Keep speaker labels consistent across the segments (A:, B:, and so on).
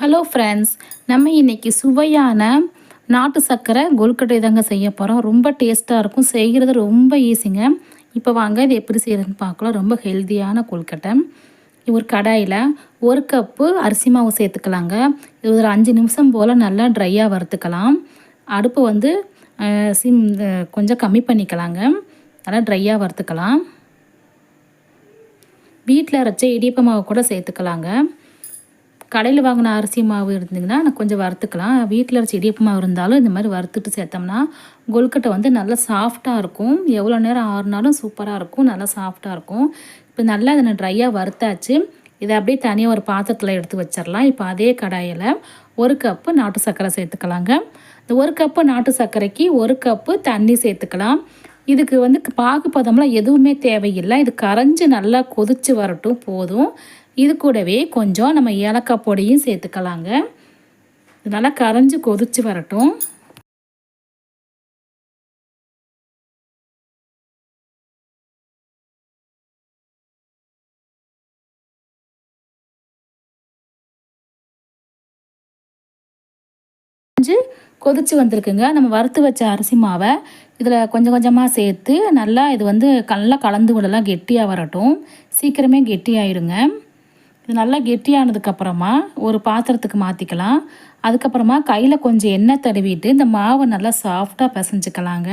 A: Hello friends நம்ம இன்றைக்கி சுவையான நாட்டு சர்க்கரை கொழுக்கட்டை தாங்க செய்ய போகிறோம் ரொம்ப டேஸ்ட்டாக இருக்கும். செய்கிறது ரொம்ப ஈஸிங்க இப்போ வாங்க இது எப்படி செய்கிறதுன்னு பார்க்கலாம். ரொம்ப ஹெல்த்தியான கொழுக்கட்டை. ஒரு கடாயில் ஒரு கப்பு அரிசி மாவு சேர்த்துக்கலாங்க. இது ஒரு அஞ்சு நிமிஷம் போல் நல்லா ட்ரையாக வறுத்துக்கலாம். அடுப்பு வந்து சிம் கொஞ்சம் கம்மி பண்ணிக்கலாங்க. நல்லா ட்ரையாக வறுத்துக்கலாம். வீட்டில் அரைச்ச இடியப்ப மாவு கூட சேர்த்துக்கலாங்க. கடையில் வாங்கின அரிசி மாவு இருந்தீங்கன்னா கொஞ்சம் வறுத்துக்கலாம். வீட்டில் அரைச்சி இடியப்பு மாவு இருந்தாலும் இந்த மாதிரி வறுத்துட்டு சேர்த்தோம்னா கொல்கட்டை வந்து நல்லா சாஃப்டாக இருக்கும். எவ்வளோ நேரம் ஆறுனாலும் சூப்பராக இருக்கும். நல்லா சாஃப்டாக இருக்கும். இப்போ நல்லா இதை நான் ட்ரையாக வறுத்தாச்சு. இதை அப்படியே தனியாக ஒரு பாத்திரத்தில் எடுத்து வச்சிடலாம். இப்போ அதே கடாயில் ஒரு கப்பு நாட்டு சர்க்கரை சேர்த்துக்கலாங்க. இந்த ஒரு கப்பு நாட்டு சர்க்கரைக்கு ஒரு கப்பு தண்ணி சேர்த்துக்கலாம். இதுக்கு வந்து பாகு பதம்லாம் எதுவுமே தேவையில்லை. இது கரைஞ்சி நல்லா கொதித்து வரட்டும் போதும். இது கூடவே கொஞ்சம் நம்ம ஏலக்காய் பொடியும் சேர்த்துக்கலாங்க. நல்லா கரைஞ்சி கொதித்து வரட்டும். கொதிச்சு வந்திருக்குங்க. நம்ம வறுத்து வச்ச அரிசி மாவை இதில் கொஞ்சம் கொஞ்சமாக சேர்த்து நல்லா இது வந்து நல்லா கலந்து விடலாம் கெட்டியாக வரட்டும். சீக்கிரமே கெட்டியாயிடுங்க இது நல்லா கெட்டியானதுக்கப்புறமா ஒரு பாத்திரத்துக்கு மாற்றிக்கலாம் அதுக்கப்புறமா கையில் கொஞ்சம் எண்ணெய் தடவிட்டு இந்த மாவை நல்லா சாஃப்டாக பிசைஞ்சிக்கலாங்க.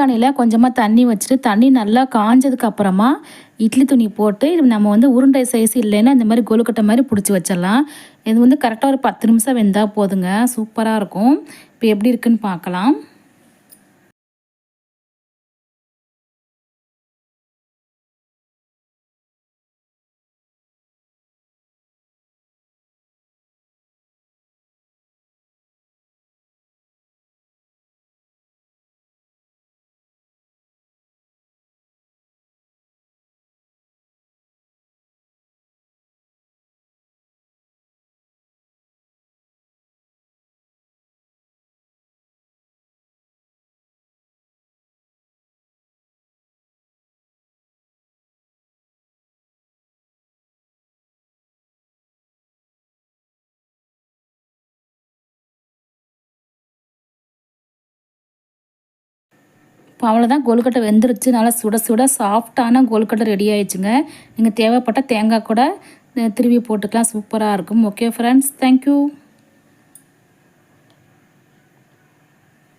A: பானையில் கொஞ்சமாக தண்ணி வச்சுட்டு தண்ணி நல்லா காஞ்சதுக்கு அப்புறமா இட்லி துணி போட்டு நம்ம வந்து உருண்டை சைஸ் இல்லைன்னா இந்த மாதிரி கொழுக்கட்டை மாதிரி பிடிச்சி வச்சிடலாம். இது வந்து கரெக்டாக ஒரு பத்து நிமிஷம் வெந்தால் போதுங்க. சூப்பராக இருக்கும். இப்போ எப்படி இருக்குன்னு பார்க்கலாம். இப்போ அவ்வளோதான் கொழுக்கட்டை வெந்துருச்சு. நல்லா சுட சுட சாஃப்டான கொழுக்கட்டை ரெடி ஆயிடுச்சுங்க. நீங்கள் தேவைப்பட்ட தேங்காய் கூட திருவி போட்டுக்கலாம். சூப்பராக இருக்கும். Okay friends thank you